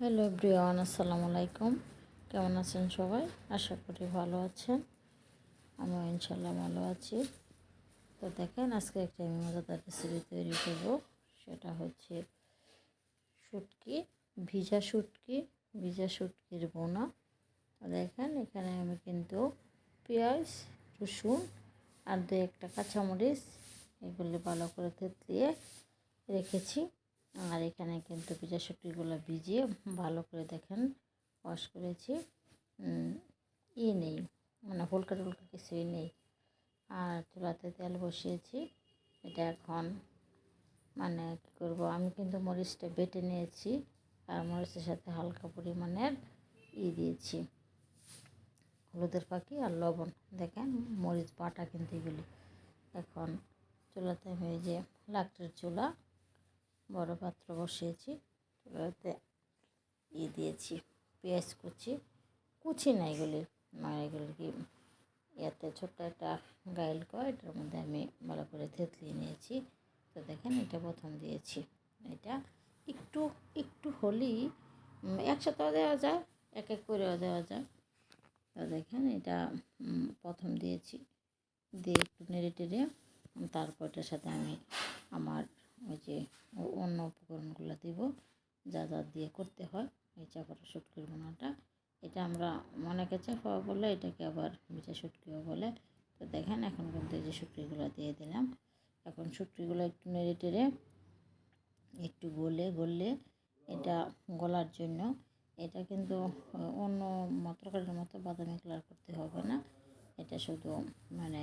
Hello everyone, আসসালামু আলাইকুম। কেমন আছেন সবাই? আশা করি ভালো আছেন। আমিও ইনশাল্লাহ ভালো আছি। তো দেখেন, আজকে একটা আমি মজাদার রেসিপি তৈরি করব। সেটা হচ্ছে শুটকি, ভিজা শুটকি, ভিজা শুটকির বোনা। দেখেন, এখানে আমি কিন্তু পেঁয়াজ, রসুন আর দু একটা কাঁচামরিচ এগুলি ভালো করে থেতলিয়ে রেখেছি। আর এখানে কিন্তু পিজা শুটকিগুলো ভিজিয়ে ভালো করে দেখেন ওয়াশ করেছি। ই নেই মানে ফুলকা টুলকা কিছুই নেই। আর চুলাতে তেল বসিয়েছি, এটা এখন মানে কী করব, আমি কিন্তু মরিচটা বেটে নিয়েছি, আর মরিচের সাথে হালকা পরিমাণের ই দিয়েছি। হলুদের পাখি আর লবণ, দেখেন মরিচ বাটা কিন্তু এগুলি। এখন চুলাতে আমি যে লাকড়ির চুলা বড় পাত্র বসিয়েছি এগুলোতে ই দিয়েছি, পেঁয়াজ কুচি। কুচি না এগুলি মানে এগুলি কি এতে ছোট্ট একটা গাইল কয়, এটার মধ্যে আমি ভালো করে থেতলিয়ে নিয়েছি। তো দেখেন এটা প্রথম দিয়েছি। এটা একটু একটু হলেই একসাথেও দেওয়া যায় এক এক করেও দেওয়া যায়। তো দেখেন এটা প্রথম দিয়েছি। দিয়ে একটু নেড়ে টেড়ে তারপর এটার সাথে আমি আমার ওই যে অন্য উপকরণগুলো দিব, যা যা দিয়ে করতে হয়, এই চাপাটা শুটকির বোনাটা এটা আমরা অনেকে চাপা বলে, এটাকে আবার মিঠা শুটকিও বলে। তো দেখেন, এখন কিন্তু এই যে শুটকিগুলো দিয়ে দিলাম। এখন শুটকিগুলো একটু নেড়ে টেড়ে একটু গলে, গললে এটা গলার জন্য। এটা কিন্তু অন্য তরকারির মতো বাদামি কালার করতে হবে না। এটা শুধু মানে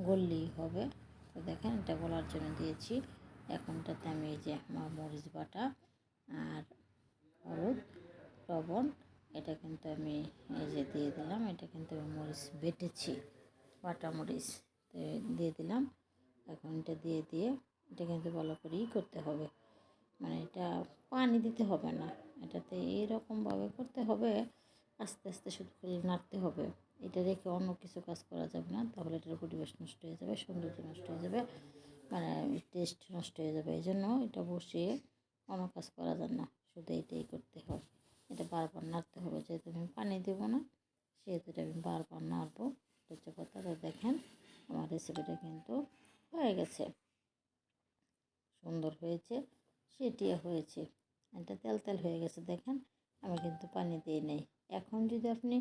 গললেই হবে। তো দেখেন, এটা গলার জন্য দিয়েছি। এখনটাতে আমি এই যে আমার মরিচ বাটা আর হলুদ, লবণ, এটা কিন্তু আমি এই যে দিয়ে দিলাম, এটা কিন্তু আমি মরিচ বেটেছি, বাটা মরিচ দিয়ে দিলাম। এখন এটা দিয়ে দিয়ে এটা কিন্তু ভালো করেই করতে হবে মানে এটা পানি দিতে হবে না, এটাতে এইরকমভাবে করতে হবে, আস্তে আস্তে শুধু করে নাড়তে হবে, এটা রেখে অন্য কিছু কাজ করা যাবে না, তাহলে এটার পরিবেশ নষ্ট হয়ে যাবে, সৌন্দর্য নষ্ট হয়ে যাবে। মানে টেস্ট নষ্ট হয়ে যাবে, এই জন্য এটা বসিয়ে অন্য কাজ করা যায় না। শুধু এটাই করতে হয়। এটা বারবার নাড়তে হবে, যেহেতু আমি পানি দেবো না, সেহেতু এটা আমি বারবার নাড়বো। হচ্ছে কথা দেখেন আমার রেসিপিটা কিন্তু হয়ে গেছে। সুন্দর হয়েছে সেটিয়ে হয়েছে। এটা তেল তেল হয়ে গেছে, দেখেন আমি কিন্তু পানি দিয়ে নেই। এখন যদি আপনি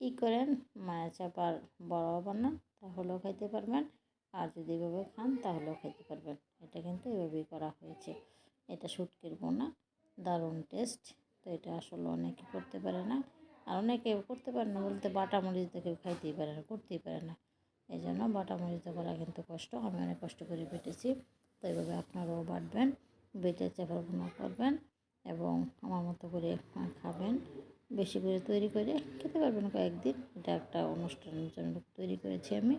ই করেন মানে চাপার বড় বানান, তাহলেও খাইতে পারবেন। আর যদি এভাবে খান, তাহলেও খেতে পারবেন। এটা কিন্তু এভাবেই করা হয়েছে। এটা শুটকির বোনা দারুণ টেস্ট। তো এটা আসলে অনেকে করতে পারে না। আর অনেকে করতে পারে না বলতে বাটা মরিচ দেখে খাইতেই পারে না, করতেই পারে না। এই জন্য বাটা মরিচ করা কিন্তু কষ্ট। আমি অনেক কষ্ট করে বেটেছি। তো এইভাবে আপনারাও বাটবেন, বেটে চাপার বোনা করবেন এবং আমার মতো করে খাবেন। বেশি করে তৈরি করে খেতে পারবেন কয়েকদিন। এটা একটা অনুষ্ঠানের জন্য তৈরি করেছি আমি।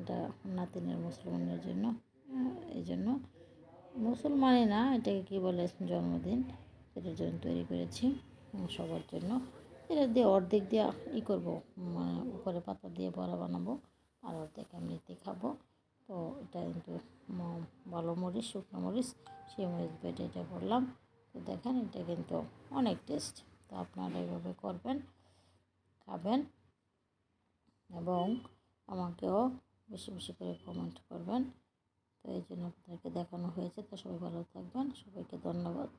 এটা নাতিনের মুসলমানের জন্য। এই জন্য মুসলমানই না, এটাকে কী বলে? জন্মদিন। এটার জন্য তৈরি করেছি সবার জন্য। এটা দিয়ে অর্ধেক দিয়ে ই করব মানে উপরে পাতা দিয়ে বড়া বানাবো, আর অর্ধেক এমনিতে খাব। তো এটা কিন্তু ভালো মরিচ, শুকনো মরিচ, সেই মরিচ বেটে এটা করলাম। তো দেখেন, এটা কিন্তু অনেক টেস্ট তো আপনারা এইভাবে করবেন, খাবেন, এবং আমাকেও বেশি বেশি করে কমেন্ট করবেন। তো এই জন্য আপনাদেরকে দেখানো হয়েছে। তো সবাই ভালো থাকবেন। সবাইকে ধন্যবাদ।